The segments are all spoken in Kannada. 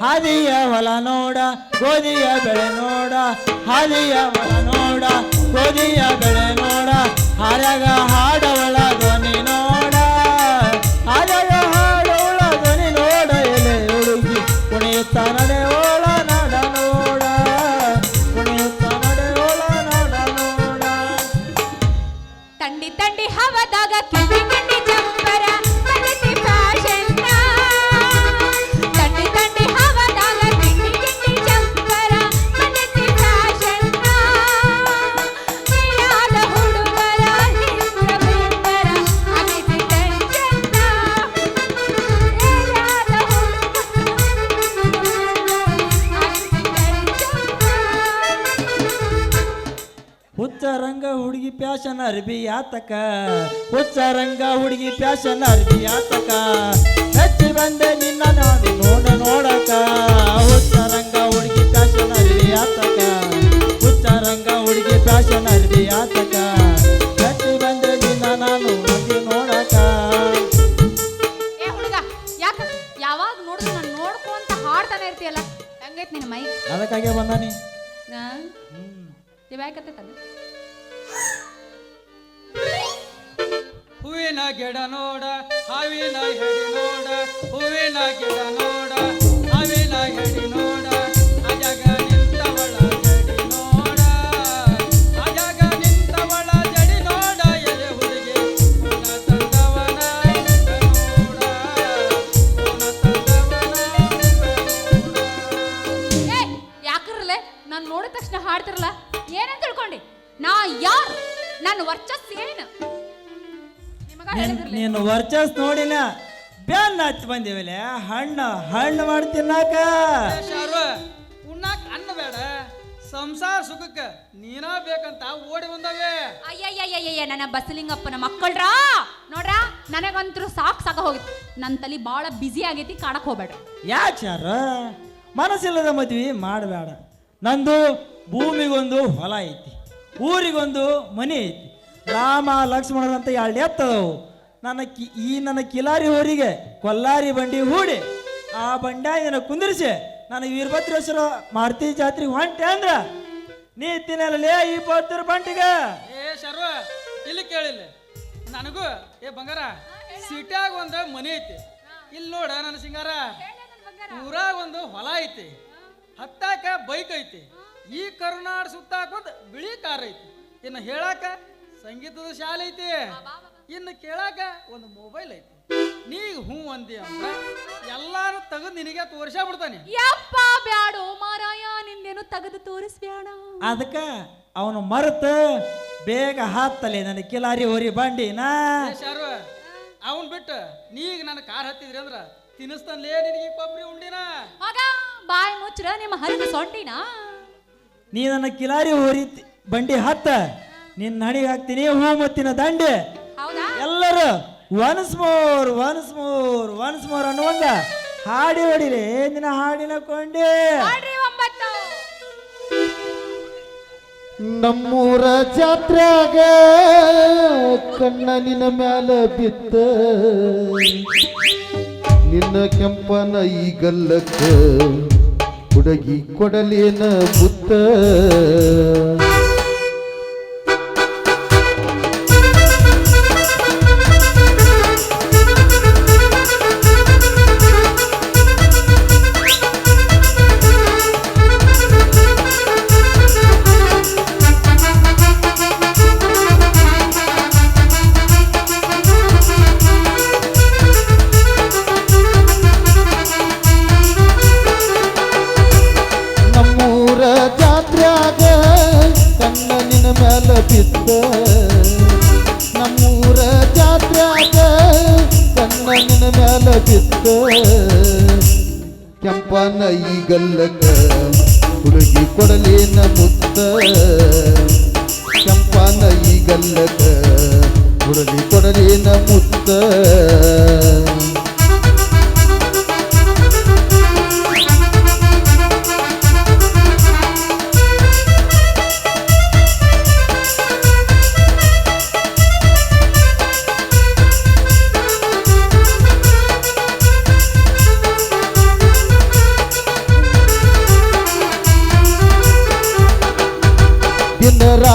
ಹಾದಿಯ ಹೊಲ ನೋಡ ಗೋಧಿಯ ಬೆಳೆ ನೋಡ ಹಾದಿಯ ಹೊಲ ನೋಡ ಗೋಧಿಯ ಬೆಳೆ ನೋಡ ಹಾರ್ಯಾಗ ಹಾಡವಳ ಪ್ಯಾಶನ್ ಅರ್ಬಿ ಆತಕ. ಹುಚ್ಚ ರಂಗ ಹುಡುಗಿ ಪ್ಯಾಶನ್ ಅರ್ಬಿ ಆತಕ. ಹೆಚ್ಚಿ ಬಂದೆ ನಿನ್ನ ನಾನು ನೋಡ ನೋಡಕ. ಹುಚ್ಚ ರಂಗ ಹುಡುಗಿ ಪ್ಯಾಶನ್ ಅರ್ಬಿ ಆತಕ. ಹುಚ್ಚ ರಂಗ ಹುಡುಗಿ ಪ್ಯಾಶನ್ ಅರ್ಬಿ ಆತಕ. ಹೆಚ್ಚಿ ಬಂದೆ ನಿನ್ನ ನಾನು ಹೋಗಿ ನೋಡಕ. ಏ ಹುಡುಗ ಯಾಕ? ಯಾವಾಗ ನೋಡಿದ್ರು ನಾನು ನೋಡ್ಕೊಂತ ಹಾಡ್ತಾನೆ ಇರ್ತೀಯಲ್ಲ? ಹಂಗೈತ್ ನಿನ್ನ ಮೈ? ಅದಕ್ಕಾಗೆ ಬಂದಾನಿ ಇವಾಗತ್ತೈತಲ್ಲ ಹೂವಿನ ಗಿಡ ನೋಡ ಹಾವಿನ ಹೆಡಿ ನೋಡ ಹೂವಿನ ಗಿಡ ನೋಡ ಹಾವಿನ ಹೆಡಿ ನೋಡ. ನೀನು ವರ್ಚಸ್ ನೋಡಿಲ್ಲ. ಬೆನ್ನ ಹಚ್ಚಿ ಬಂದಿವಲೆ ಹಣ್ಣು ಹಣ್ಣು ಮಾಡಿ ತಿನ್ನಾಕ. ಶಾರು ಉಣ್ಣಾಕ್ ಅನ್ನ ಬೇಡ. ಸಂಸಾರ ಸುಖಕ್ಕೆ ನೀನೇ ಬೇಕಂತ ಓಡಿ ಬಂದವೆ. ಅಯ್ಯಯ್ಯಯ್ಯಯ್ಯ ನನ್ನ ಬಸಲಿಂಗಪ್ಪನ ಮಕ್ಕಳ್ರಾ. ನೋಡ್ರಾ ನನಗಂತೂ ಸಾಕ್ ಸಾಕ ಹೋಗಿತ್ತು. ನನ್ನ ತಲೆ ಭಾಳ ಬ್ಯುಸಿ ಆಗೈತಿ ಕಾಣಕ್ ಹೋಗ್ಬೇಡ್ರಿ ಯಾಕೆ ಸರ್ ಮನಸ್ಸಿಲ್ಲದ ಮದ್ವಿ ಮಾಡಬೇಡ. ನಂದು ಭೂಮಿಗೊಂದು ಹೊಲ ಐತಿ. ಊರಿಗೊಂದು ಮನೆ ಐತಿ. ರಾಮ ಲಕ್ಷ್ಮಣರಂತ ಎರಡು ಎತ್ತದವು? ನನ್ನ ಕಿ ಈ ನನ್ನ ಕಿಲಾರಿ ಊರಿಗೆ ಕೊಲ್ಲಾರಿ ಬಂಡಿ ಹೂಡಿ, ಆ ಬಂಡ್ಯಾಗ ನಿನ್ನ ಕುಂದಿರಿಸಿ ನಾನು ವೀರಭದ್ರೇಶ್ವರ ಮಾರುತಿ ಜಾತ್ರೆ ಹೊಂಟೆ ಅಂದ್ರ, ನೀ ತಿನ್ನಲೇ ಈ ಪತ್ತಿರ ಬಂಟಿಗೆ ಏ ಶರ್ವ, ಇಲ್ಲಿ ಕೇಳಿಲ್ಲ. ನನಗೂ, ಏ ಬಂಗಾರ, ಸಿಟ್ಯಾಗ ಒಂದು ಮನೆ ಐತಿ. ಇಲ್ಲಿ ನೋಡ ನನ್ನ ಸಿಂಗಾರ, ಊರಾಗ ಒಂದು ಹೊಲ ಐತಿ. ಹತ್ತಾಕ ಬೈಕ್ ಐತಿ. ಈ ಕರುನಾಡ್ ಒಂದು ಬಿಳಿ ಕಾರ್ ಐತಿ. ಇನ್ನು ಹೇಳಾಕ ಸಂಗೀತದ ಶಾಲೆ ಐತಿ. ಇನ್ನು ಕೇಳಾಕ ಒಂದು ಮೊಬೈಲ್ ಐತಿ. ನೀ ಹೂ ಅಂದಿ ಅಂದ್ರ ಎಲ್ಲಾರು ತಗದ್ ನಿನಗೆ ತೋರಿಸ ಬಿಡ್ತಾನೆ ಯಪ್ಪ ಬ್ಯಾಡೋ ಮಾರಾಯ ನಿಂದೇನು ತಗದು ತೋರಿಸ್ಬ್ಯಾಡ. ಅದಕ್ಕ ಅವನು ಮರೆತ ಬೇಗ ಹಾತ್ತಲೆ ನನ್ನ ಕಿಲಾರಿ ಹೋರಿ ಬಂಡಿ ನಾ ಶಾರು ಅವನ್ ಬಿಟ್ಟು ನೀಗ ನನ್ನ ಕಾರ್ ಹತ್ತಿದ್ರಿ ಅಂದ್ರ ತಿನ್ನಿಸ್ತಾನ್ಲೇ ನಿನಗೆ ಕೊಬ್ಬರಿ ಉಂಡಿನ. ಮಗ ಬಾಯ್ ಮುಚ್ಚ್ರ ನಿಮ್ಮ ಹರಿದ ಸೊಂಟಿನಾ ನೀ ನನ್ನ ಕಿಲಾರಿ ಹೋರಿ ಬಂಡಿ ಹತ್ತ. ನಿನ್ನ ಹಣಿಗೆ ಹಾಕ್ತೀನಿ ಹೂ ಮತ್ತಿನ ದಂಡೆ. ಹೌದಾ? ಎಲ್ಲರೂ once more once more once more ಅನ್ನುವಂಗ ಹಾಡಿ ಹೊಡಿರಿ ನಿನ್ನ ಹಾಡಿನ ಕೊಂಡೆ. ನಮ್ಮೂರ ಜಾತ್ರಾಗ ಕಣ್ಣ ನಿನ್ನ ಮ್ಯಾಲ ಬಿತ್ತ. ನಿನ್ನ ಕೆಂಪನ ಈ ಗಲ್ಲಕ್ಕ ಹುಡುಗಿ ಕೊಡಲೇನ ಬುತ್ತ. ಕೆಂಪನ ಈ ಗಲ್ಲಕ ಹುಡುಗಿ ಕೊಡಲೇನ ಮುತ್ತ. ಕೆಂಪನ ಈ ಗಲ್ಲಕ ಹುಡುಗಿ ಕೊಡಲೇನ ಮುತ್ತ.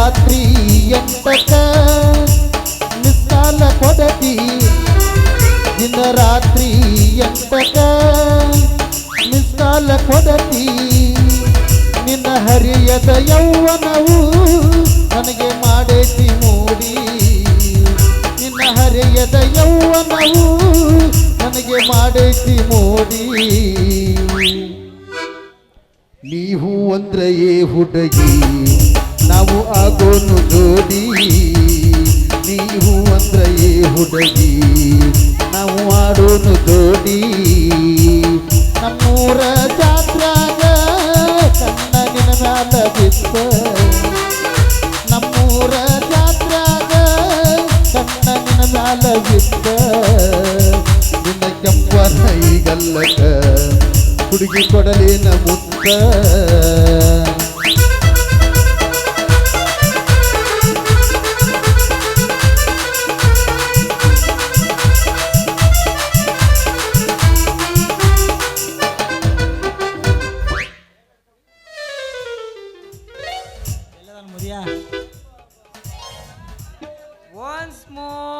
ರಾತ್ರಿ ಎಂಟಕ ಮಿಸ್ಕಾಲ ಕೊಡತಿ. ದಿನ ರಾತ್ರಿ ಎಂಟಕ ಮಿಸ್ಕಾಲ ಕೊಡತಿ. ನಿನ್ನ ಹರಿಯದ ಯೌವನವು ನನಗೆ ಮಾಡೇತಿ ಮೂಡಿ. ನಿನ್ನ ಹರಿಯದ ಯೌವನವು ನನಗೆ ಮಾಡೇತಿ ಮೋಡಿ. ನೀವು ಅಂದ್ರೆ ಏ ಹುಡುಗಿ? ಆಗೋನು ಜೋಡಿ ನೀವು ಅಂದ್ರೆ ಏ ಹುಡುಗಿ. ನಾವು ಆಡೋನು ಜೋಡಿ. ನಮ್ಮೂರ ಜಾತ್ರಾಗ ಕಣ್ಣಗಿನ ಮ್ಯಾಲ ಬಿತ್ತ ನಮ್ಮೂರ ಜಾತ್ರಾಗ ಕಣ್ಣಗಿನ ಮ್ಯಾಲ ಬಿತ್ತ ನಿನ್ನ ಕೆಂಪನ ಈಗಲ್ಲಕ ಹುಡುಗಿ ಕೊಡಲೇನ ಮುತ್ತ.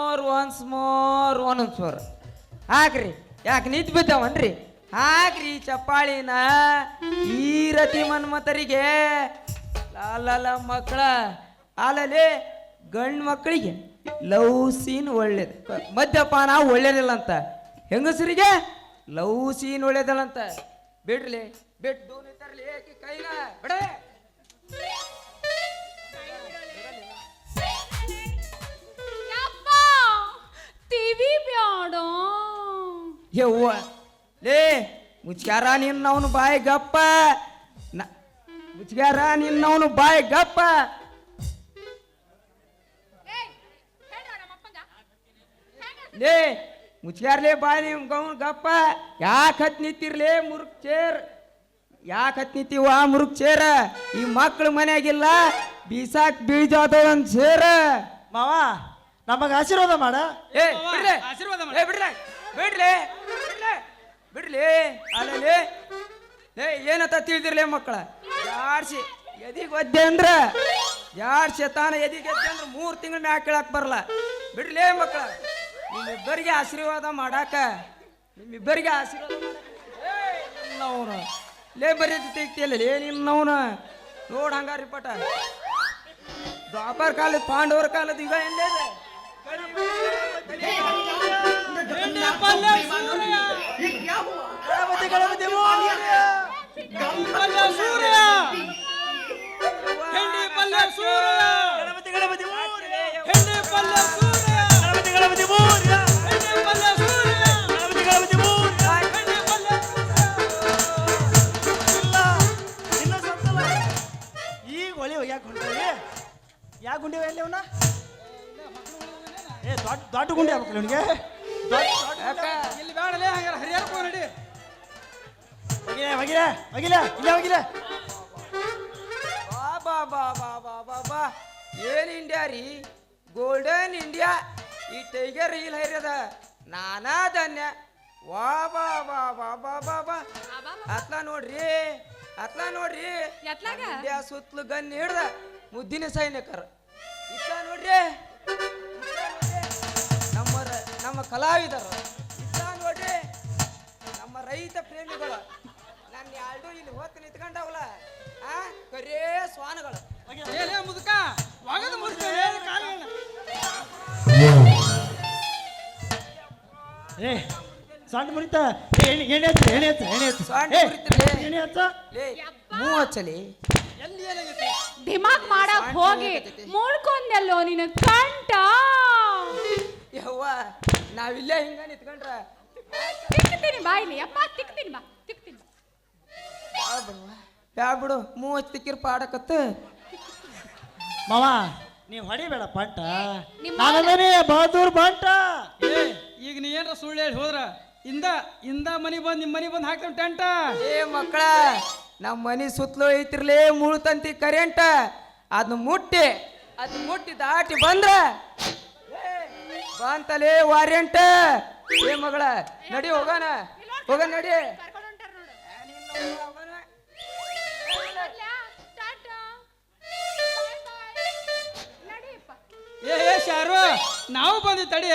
More once more once more ಹಾಕ್ರಿ. ಯಾಕೆ ನಿಂತು ಬಿದ್ದಾವನ್ರಿ? ಹಾಕ್ರಿ ಚಪ್ಪಾಳಿನ ಈ ರತಿ ಮನ್ಮತರಿಗೆ ಲಾಲಲ ಮಕ್ಕಳ ಆಲಲೆ ಗಂಡು ಮಕ್ಕಳಿಗೆ ಲವ್ ಸೀನ್ ಒಳ್ಳೇದು. ಮದ್ಯಪಾನ ಒಳ್ಳೇದಿಲ್ಲ ಅಂತ ಹೆಂಗಸರಿಗೆ ಲವ್ ಸೀನ್ ಒಳ್ಳೇದಲ್ಲ ಅಂತ ಬಿಡ್ಲಿ ಬಿಟ್ಟು ನಿಂತರ್ಲಿ ಆಕಿ ಕೈನ, ಬಿಡೇ. ಟಿವಿ ಬ್ಯಾಡ. ಯವ್ವ ಲೇ ಮುಚ್ಚಾರ ನಿನ್ನವನು ಬಾಯಿ ಗಪ್ಪ. ನ- ಮುಚ್ಚಾರ ನಿನ್ನವನು ಬಾಯಿ ಗಪ್ಪ. ಲೇ ಮುಚ್ಚಾರ್ಲೇ ಬಾಯಿ ನಿಮ್ ಗೌನ್ ಗಪ್ಪ. ಯಾಕೆ ಹತ್ ನಿಂತಿರ್ಲೇ ಮುರುಕ್ ಚೇರ್? ಯಾಕೆ ಹತ್ ನಿಂತೀವ ಮುರುಕ್ ಚೇರ? ಈ ಮಕ್ಳು ಮನ್ಯಾಗಿಲ್ಲ ಬೀಸಾಕ್ ಬೀಜ ಒಂದ್ ಸೇರ ಮಾವ ನಮಗ ಆಶೀರ್ವಾದ ಮಾಡ. ಏ, ಬಿಡ್ಲೆ. ಆಶೀರ್ವಾದ ಮಾಡು. ಏ ಬಿಡ್ರಿ ಬಿಡ್ಲೆ. ಬಿಡ್ಲೆ. ಬಿಡ್ಲಿ. ಅಲ್ಲೇ ಏ, ಏನಂತ ತಿಳಿದಿರ್ಲಿ ಮಕ್ಕಳ? ಜಾಡ್ಸಿ ಎದಿಗೆ ಒದ್ದೆ ಅಂದ್ರೆ? ಜಾಡ್ಸಿ ತಾನ ಎದಿಗೆ ಎದ್ದೆ ಅಂದ್ರೆ ಮೂರು ತಿಂಗಳು ಮ್ಯಾಕ್ ಕೇಳಕ್ ಬರಲ್ಲ ಬಿಡ್ಲಿ ಮಕ್ಕಳ. ನಿಮ್ಮಿಬ್ಬರಿಗೆ ಆಶೀರ್ವಾದ ಮಾಡಾಕ. ನಿಮ್ಮಿಬ್ಬರಿಗೆ ಆಶೀರ್ವಾದ ಅವನು ಲೇ, ಬರೀ ತೆಗ್ತಿಯಲ್ಲ ಲೇ, ನಿನ್ನವನ. ನೋಡ್ ಹಂಗಾರಿ ಪಟ. ದ್ವಾಪರ್ ಕಾಲದ, ಪಾಂಡವರ ಕಾಲದ ಇವ ಎಲ್ಲೇ ಯಾಕೆ ಗುಂಡಿ ಎಲ್ಲಿ ಅವನ ಏ ದೊಡ್ಡ ದೊಡ್ಡ ಗುಂಡಿ ಆಗ್ಬೇಕು ಯಾಕ? ಇಲ್ಲಿ ಬೇಡಲೇ ಹಂಗಾರ ಹರಿಯಾರ್ಕೋ ನಡಿ ಹೋಗಿಲೆ ಹೋಗಿಲೆ ಹೋಗಿಲೆ ಇಲ್ಲೇ ಹೋಗಿಲೆ ಬಾ ಬಾ ಬಾ ಬಾ ಬಾ ಬಾ ಬಾ ಏನ್ ಇಂಡಿಯಾ ರೀ ಗೋಲ್ಡನ್ ಇಂಡಿಯಾ ಈ ಟೈಗರ್ ಇಲ್ಲಿ ಹರಿಯದ ನಾನಾ ಧನ್ಯ ವಾ ಬಾ ಬಾ ಬಾ ಬಾ ಬಾ ಬಾ ಅತ್ಲ ನೋಡ್ರಿ ಅತ್ಲ ನೋಡ್ರಿ ಇಂಡಿಯಾ ಸುತ್ತಲೂ ಗನ್ ಹಿಡ್ದ ಮುದ್ದಿನ ಸೈನಿಕರು ಇತ್ತ ನೋಡ್ರಿ ನಮ್ಮ ಕಲಾವಿದರು. ಇಲ್ಲ ನೋಡ್ರಿ ನಮ್ಮ ರೈತ ಪ್ರೇಮಿಗಳು. ನನ್ನ ಎರಡು ಇಲ್ಲಿ ಹೊತ್ತು ನಿಂತ್ಕೊಂಡವಲ್ಲ ಆ ಕರೇ ಸ್ವಾನಗಳು. ಮುದುಕ ಒಗದು ಏ ಸಣ್ಣ ಮುರಿತ ಎಣ್ಣೆ. ಎಣ್ಣೆ ಹಚ್ಚು ಎಣ್ಣೆ ಹಚ್ಚು ಎಣ್ಣೆ ಹಚ್ಚು. ಸೊಂಟ ಏ. ಎಣ್ಣೆ ಹಚ್ಚ. ಹಚ್ಚಲಿ. ಎಲ್ಲಿ ಏನಾಗೈತಿ ದಿಮಾಕ್ ಮಾಡಕ್ ಹೋಗಿ. ಮುಳ್ಕೊಂಡಲ್ಲೋ ಮುಳ್ಕೊಂಡೆಲ್ಲೋ ನಿನ್ನ ಕಂಟ ಯವ್ವ ನಾವಿಲ್ಲೇ ಹಿಂಗ ನಿಂತ್ಕೊಂಡ್ರ. ತಿಕ್ತೀನಿ ಬಾಯಿಲಿ ಅಪ್ಪ ತಿಕ್ತೀನಿ ಬಾ ತಿಕ್ತೀನಿ. ಬಾ. ಬಿಡು ಮೂವತ್ತು ತಿಕ್ಕಿರ್ ಪಾಡಕತ್ತ. ಮಾವ ನೀವು ಹೊಡಿಬೇಡ ಪಂಟ. ನಿಮ್ಮ ಬಹದ್ದೂರ್ ಬಂಟ ಏ ಈಗ ನೀ ಏನ್ರ ಸುಳ್ಳು ಹೇಳಿ ಹೋದ್ರ? ಇಂದ ಇಂದ ಮನಿ ಬಂದ್ ನಿಮ್ಮ ಮನಿ ಬಂದ್ ಹಾಕ್ತೇವೆ ಟೆಂಟ? ಏ ಮಕ್ಕಳ ನಮ್ಮ ಮನಿ ಸುತ್ತಲೂ ಐತಿರ್ಲೇ ಮುಳು ತಂತಿ ಕರೆಂಟ್. ಅದನ್ನ ಮುಟ್ಟಿ ಅದ್ ಮುಟ್ಟಿ ದಾಟಿ ಬಂದ್ರ ಬಂತಲೇ ವಾರೆಂಟ್. ಏ ಮಗಳ ನಡಿ ಹೋಗೋಣ. ಹೋಗ ನಡಿ. ಏ ಶಾರು ನಾವು ಬಂದು ತಡಿ